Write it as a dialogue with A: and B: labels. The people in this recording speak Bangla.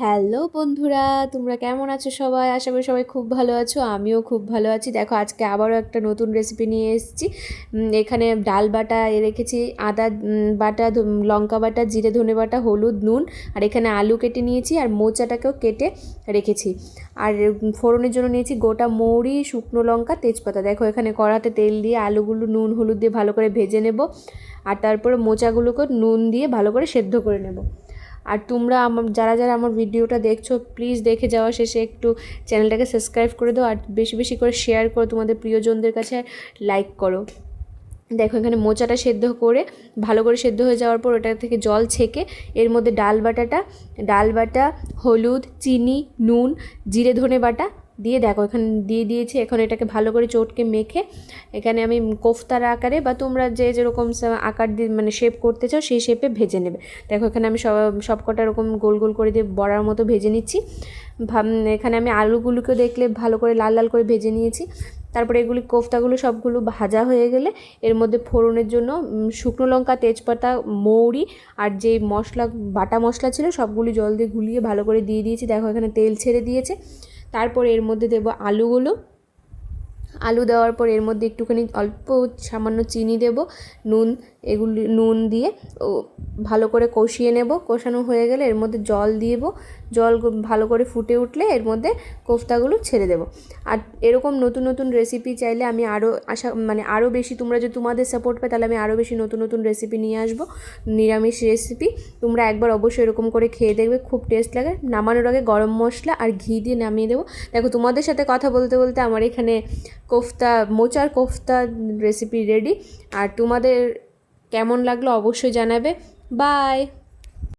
A: হ্যালো বন্ধুরা, তোমরা কেমন আছো সবাই? আশা করি সবাই খুব ভালো আছো, আমিও খুব ভালো আছি। দেখো, আজকে আবারও একটা নতুন রেসিপি নিয়ে এসেছি। এখানে ডাল বাটা রেখেছি, আদা বাটা লঙ্কা বাটা, জিরে, ধনে বাটা, হলুদ, নুন, আর এখানে আলু কেটে নিয়েছি, আর মোচাটাকেও কেটে রেখেছি। আর ফোড়নের জন্য নিয়েছি গোটা মৌরি, শুকনো লঙ্কা, তেজপাতা। দেখো, এখানে কড়াতে তেল দিয়ে আলুগুলো নুন, হলুদ দিয়ে ভালো করে ভেজে নেব, আর তারপরে মোচাগুলোকে নুন দিয়ে ভালো করে সেদ্ধ করে নেব। আর তোমরা আমার, যারা যারা আমার ভিডিওটা দেখছ প্লিজ দেখে যাওয়া শেষে একটু চ্যানেলটাকে সাবস্ক্রাইব করে দাও আর বেশি বেশি করে শেয়ার করো তোমাদের প্রিয়জনদের কাছে লাইক করো। দেখো এখানে মোচাটা সেদ্ধ করে, ভালো করে সেদ্ধ হয়ে যাওয়ার পর ওটা থেকে জল ছেঁকে, এর মধ্যে ডাল বাটাটা, ডাল বাটা, হলুদ, চিনি, নুন, জিরে ধনে বাটা দিয়ে দেখো, এখানে দিয়ে দিয়েছি, এখন এটাকে ভালো করে চটকে মেখে এখানে আমি কোফতার আকারে বা তোমরা যে যেরকম আকার দিয়ে মানে শেপ করতে চাও সেই শেপে ভেজে নেবে। দেখো, এখানে আমি সব সব কটা এরকম গোল গোল করে দিয়ে বড়ার মতো ভেজে নিচ্ছি। এখানে আমি আলুগুলোকে দেখলে ভালো করে লাল লাল করে ভেজে নিয়েছি। তারপরে এগুলি কোফতাগুলো সবগুলো ভাজা হয়ে গেলে এর মধ্যে ফোড়নের জন্য শুকনো লঙ্কা, তেজপাতা, মৌরি আর যে মশলা, বাটা মশলা ছিল সবগুলি জল দিয়ে গুলিয়ে ভালো করে দিয়ে দিয়েছি। দেখো, এখানে তেল ছেড়ে দিয়েছে। তারপরে এর মধ্যে দেব আলুগুলো। আলু দেওয়ার পর এর মধ্যে একটুখানি অল্প সামান্য চিনি দেব, নুন এগুলি নুন দিয়ে ভালো করে কষিয়ে নেব। কষানো হয়ে গেলে এর মধ্যে জল দিব। জল ভালো করে ফুটে উঠলে এর মধ্যে কোফতাগুলো ছেড়ে দেব। আর এরকম নতুন নতুন রেসিপি চাইলে আমি আরও আশা মানে আরও বেশি তোমরা যদি তোমাদের সাপোর্ট পাই তাহলে আমি আরও বেশি নতুন নতুন রেসিপি নিয়ে আসব। নিরামিষ রেসিপি তোমরা একবার অবশ্যই এরকম করে খেয়ে দেখবে, খুব টেস্ট লাগে। নামানোর আগে গরম মশলা আর ঘি দিয়ে নামিয়ে দেবো। দেখো তোমাদের সাথে কথা বলতে বলতে আমার এখানে কোফতা, মোচার কোফতা রেসিপি রেডি আর তোমাদের কেমন লাগল অবশ্যই জানাবে। বাই।